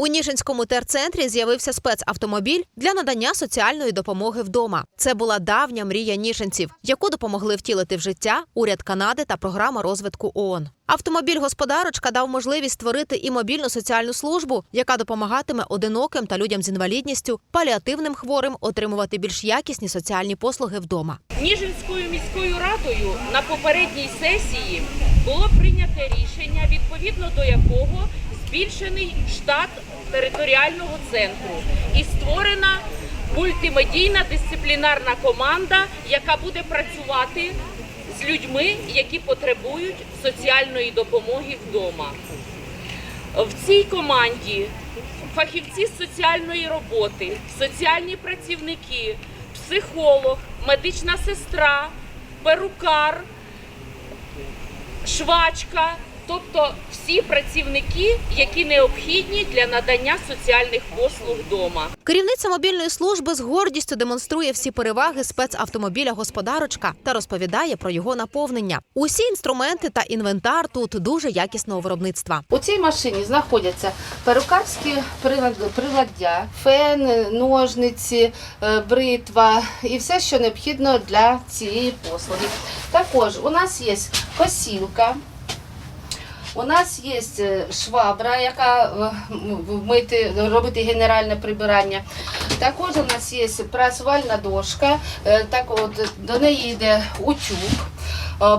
У Ніжинському терцентрі з'явився спецавтомобіль для надання соціальної допомоги вдома. Це була давня мрія ніжинців, яку допомогли втілити в життя уряд Канади та програма розвитку ООН. Автомобіль господарочка дав можливість створити і мобільну соціальну службу, яка допомагатиме одиноким та людям з інвалідністю, паліативним хворим отримувати більш якісні соціальні послуги вдома. Ніжинською міською радою на попередній сесії було прийнято рішення, відповідно до якого збільшений штат територіального центру і створена мультимедійна дисциплінарна команда, яка буде працювати з людьми, які потребують соціальної допомоги вдома. В цій команді фахівці з соціальної роботи, соціальні працівники, психолог, медична сестра, перукар, швачка, тобто всі працівники, які необхідні для надання соціальних послуг вдома. Керівниця мобільної служби з гордістю демонструє всі переваги спецавтомобіля господарочка та розповідає про його наповнення. Усі інструменти та інвентар тут дуже якісного виробництва. У цій машині знаходяться перукарські прилад- приладдя, фен, ножниці, е, бритва і все, що необхідно для цієї послуги. Також у нас є косілка. У нас є е, швабра, яка е, м- мити, робити генеральне прибирання. Також у нас є прасувальна дошка, е, так от до неї йде утюг.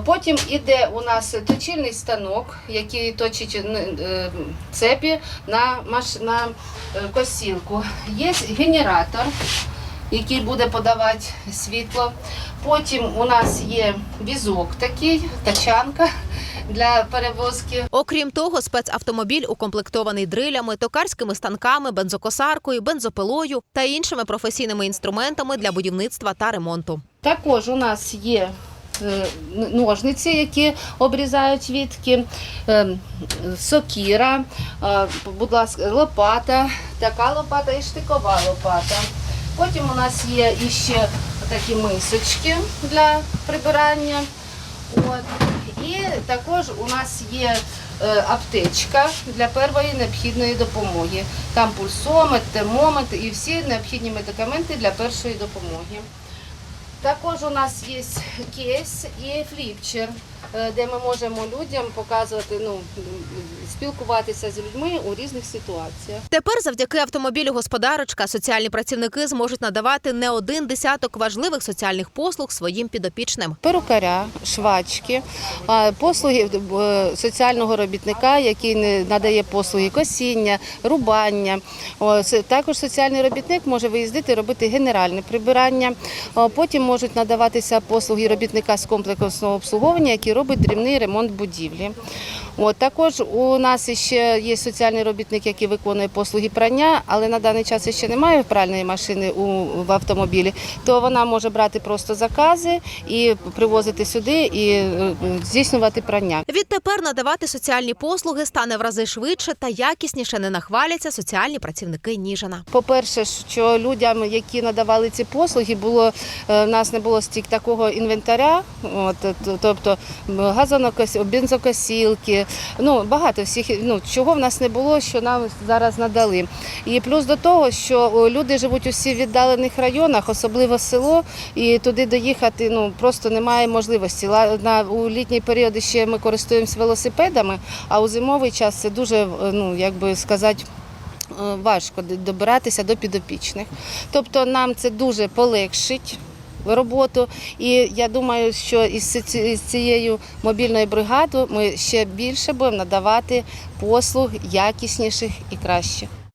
Потім іде у нас точильний станок, який точить цепі на, на косілку. Є генератор, який буде подавати світло. Потім у нас є візок такий, тачанка для перевозки Окрім того, спецавтомобіль укомплектований дрилями, токарськими станками, бензокосаркою, бензопилою та іншими професійними інструментами для будівництва та ремонту. Також у нас є е, ножниці, які обрізають вітки, е, сокіра, е, будь ласка, лопата, така лопата і штикова лопата. Потім у нас є іще такі мисочки для прибирання. От. І також у нас є е, аптечка для першої необхідної допомоги. Там пульсомет, термометр і всі необхідні медикаменти для першої допомоги. Також у нас є кейс і фліпчер, де ми можемо людям показувати, ну, спілкуватися з людьми у різних ситуаціях. Тепер, завдяки автомобілю господарочка, соціальні працівники зможуть надавати не один десяток важливих соціальних послуг своїм підопічним. Перукаря, швачки, послуги е, соціального робітника, який надає послуги косіння, рубання. Також соціальний робітник може виїздити робити генеральне прибирання. Потім можуть надаватися послуги робітника з комплексного обслуговування, який робить дрібний ремонт будівлі. От, також у нас ще є соціальний робітник, який виконує послуги прання, але на даний час ще немає пральної машини у, в автомобілі, то вона може брати просто закази і привозити сюди і е, здійснювати прання. Відтепер надавати соціальні послуги стане в рази швидше та якісніше не нахваляться соціальні працівники Ніжина. По-перше, що людям, які надавали ці послуги, було е, в нас не було стільки такого інвентаря, от, тобто газонокос, бензокосілки, ну багато всіх, ну чого в нас не було, що нам зараз надали. І плюс до того, що люди живуть усі в віддалених районах, особливо село, і туди доїхати ну просто немає можливості. На у літній період ще ми користуємося велосипедами, а у зимовий час це дуже е, ну як би сказати. е, Важко добиратися до підопічних. Тобто нам це дуже полегшить роботу. І я думаю, що із цією мобільною бригадою ми ще більше будемо надавати послуг якісніших і кращих.